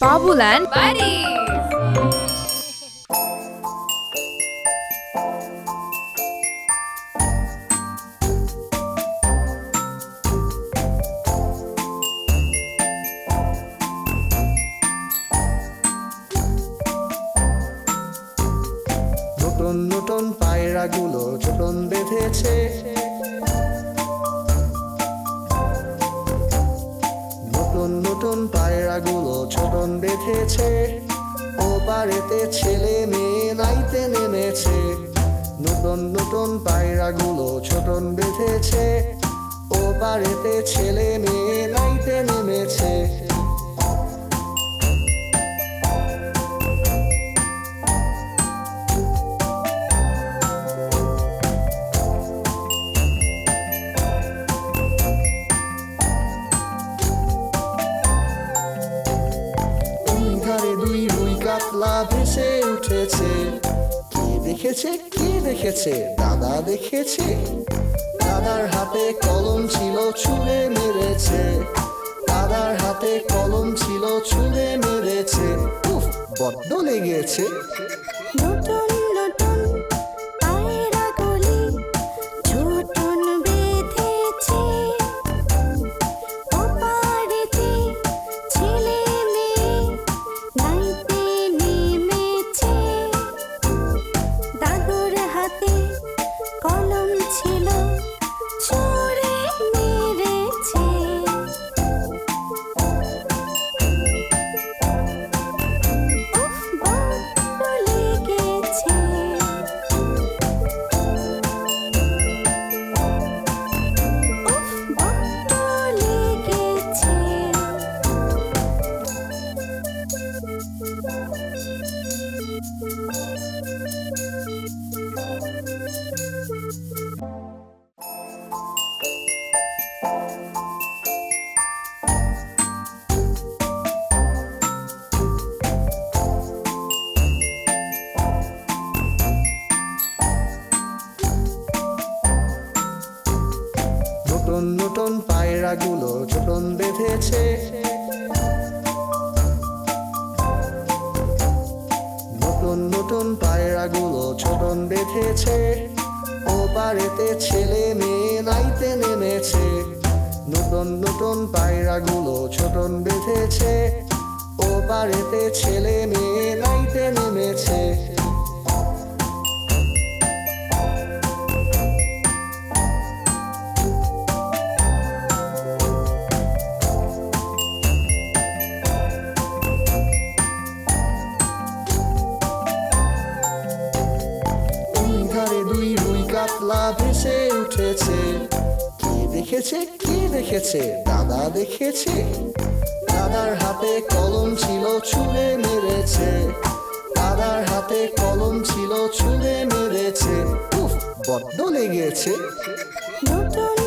Pabulan Buddy. নতুন নতুন পায়রাগুলো ছোটন বেঁধেছে। ও পারেতে ছেলে মেয়ে নাইতে নেমেছে। নতুন নতুন পায়রাগুলো ছোটন বেঁধেছে। ও পারেতে ছেলে মেয়ে নাইতে নেমেছে। দেখেছে, কে দেখেছে? দাদা দেখেছে। দাদার হাতে কলম ছিল, ছুঁড়ে মেরেছে। দাদার হাতে কলম ছিল, ছুঁড়ে মেরেছে। উফ, বড্ড লেগেছে। পারেতে ছেলে মেয়ে নাইতে নেমেছে। নতুন নতুন পায়রাগুলো ছোটন বেঁধেছে। ও পারেতে ছেলে মেয়ে নাইতে নেমেছে। দেখেছে, কে দেখেছে? দাদা দেখেছে। দাদার হাতে কলম ছিল, ছুঁড়ে মেরেছে। দাদার হাতে কলম ছিল, ছুঁড়ে মেরেছে। উফ, বড্ড লেগেছে। নতুন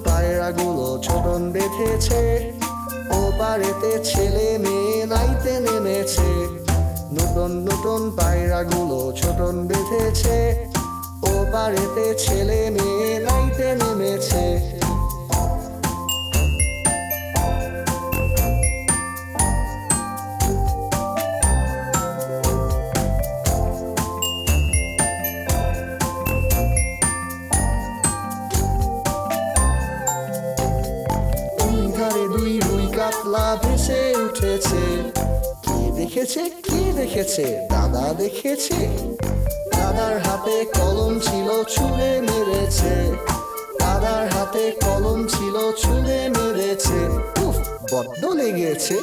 পায়রাগুলো ছোটন বেঁধেছে। ও পারেতে ছেলে মেয়ে নাইতে নেমেছে। নতুন নতুন পায়রাগুলো ছোটন বেঁধেছে। ও পারেতে ছেলে মেয়ে নাইতে নেমেছে। দেখেছে, কি দেখেছে? দাদা দেখেছে। দাদার হাতে কলম ছিল, ছুঁড়ে মেরেছে। দাদার হাতে কলম ছিল, ছুঁড়ে মেরেছে। উফ, বড্ড লেগেছে।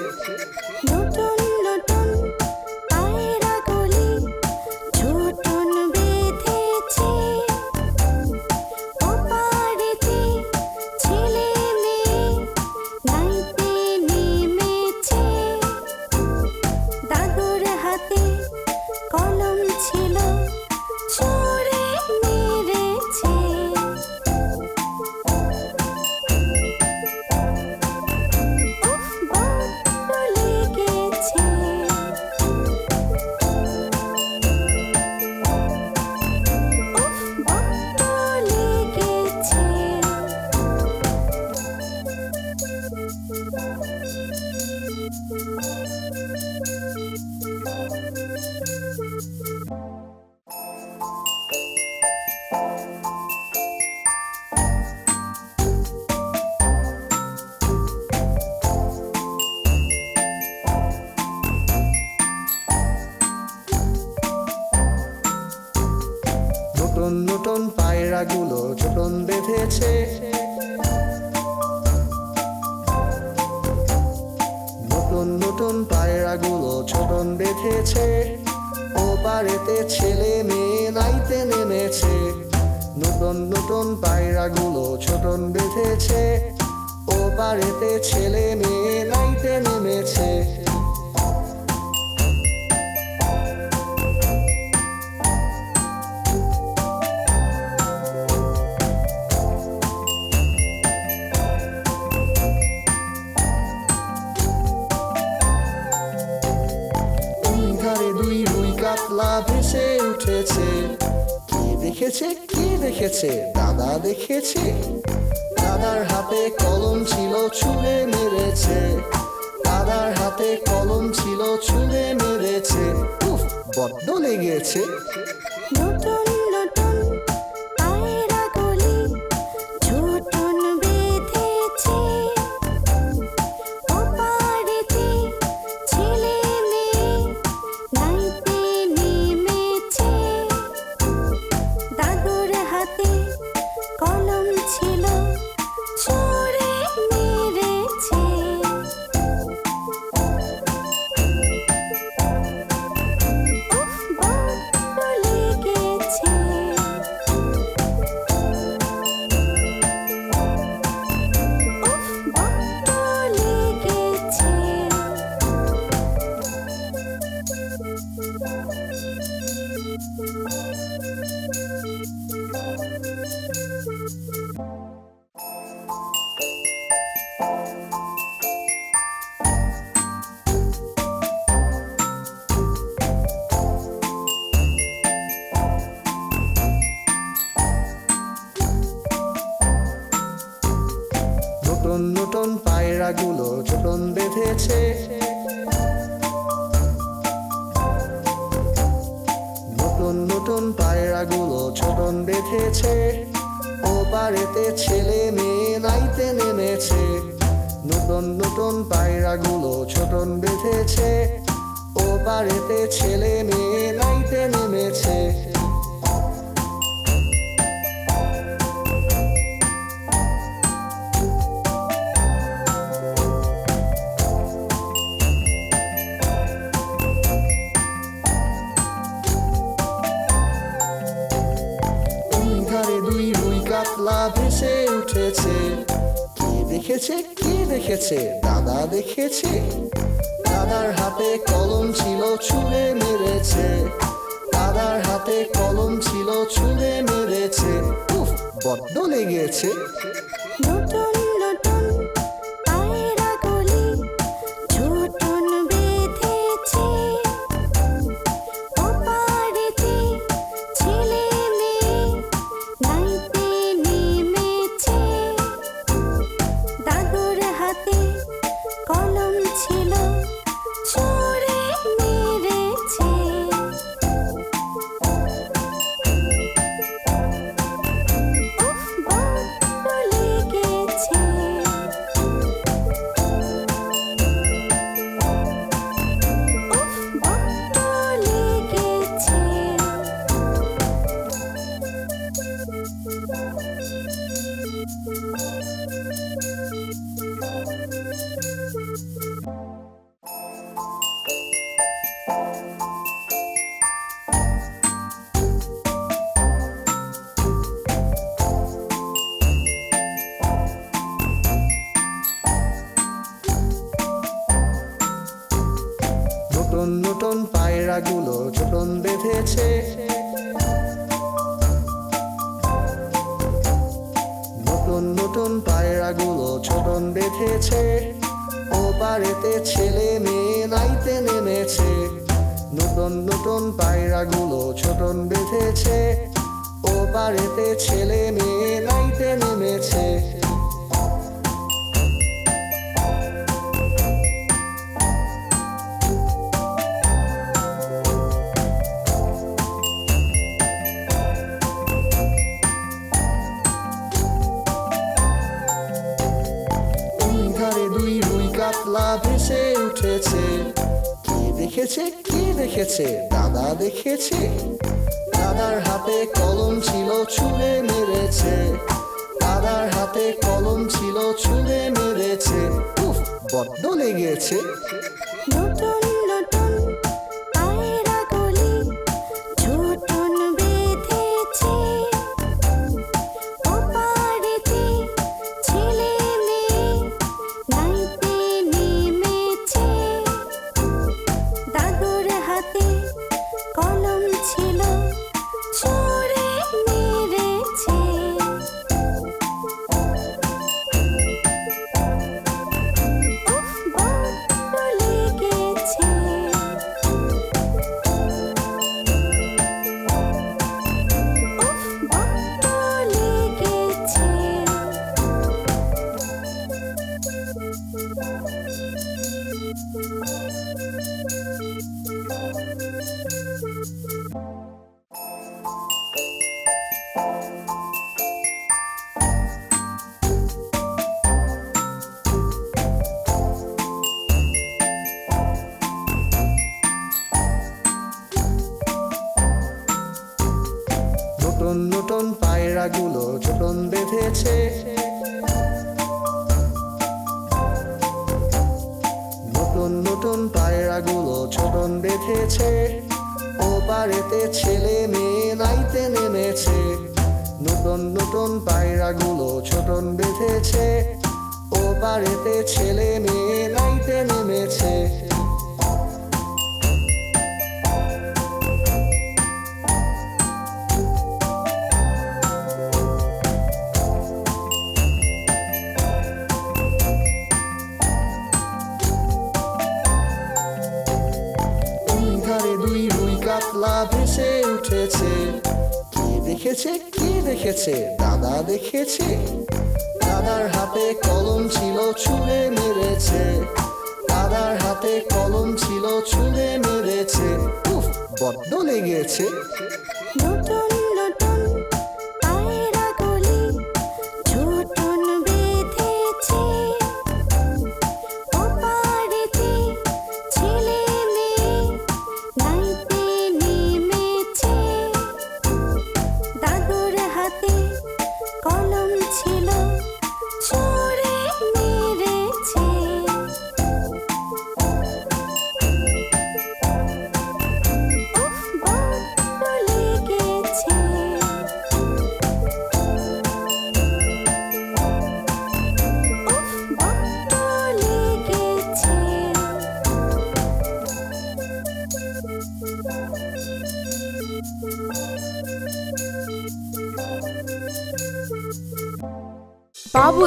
নতুন পায়রাগুলো ছোটন বেঁধেছে, ও পারেতে ছেলে মেয়ে নাইতে নেমেছে। ভেসে উঠেছে। কি দেখেছে কি দেখেছে? দাদা দেখেছে? দাদার হাতে কলম ছিল, ছুঁড়ে মেরেছে। দাদার হাতে কলম ছিল, ছুঁড়ে মেরেছে। উফ, বড্ড লেগেছে। নতুন বেঁধেছে ও পারেতে ছেলে মেয়ে নাইতে নেমেছে। নতুন নতুন পায়রাগুলো ছোটন বেঁধেছে। ও পারেতে ছেলে মেয়ে নাইতে নেমেছে। দেখেছে, দাদা দেখেছে। দাদার হাতে কলম ছিল, ছুঁড়ে মেরেছে। দাদার হাতে কলম ছিল, ছুঁড়ে মেরেছে। উফ, বড্ড লেগেছে। নতুন পায়রা পায়রাগুলো ছোটন বেঁধেছে। ও পারেতে ছেলে মেয়ে নাইতে নেমেছে। দেখেছে, কে দেখেছে? দাদা দেখেছে। দাদার হাতে কলম ছিল, ছুঁড়ে মেরেছে। দাদার হাতে কলম ছিল, ছুঁড়ে মেরেছে। উফ, বড্ড লেগেছে। বেঁধেছে নতুন নতুন পায়রাগুলো ছোটন বেঁধেছে। ও পারেতে ছেলে মেয়ে নাইতে নেমেছে। নতুন নতুন পায়রাগুলো ছোটন বেঁধেছে। ও পারেতে ছেলে মেয়ে নাইতে নেমেছে। দেখেছে, দাদা দেখেছে। দাদার হাতে কলম ছিল, ছুঁড়ে মেরেছে। দাদার হাতে কলম ছিল, ছুঁড়ে মেরেছে। উফ, বড্ড লেগেছে। নতুন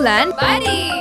and Bye!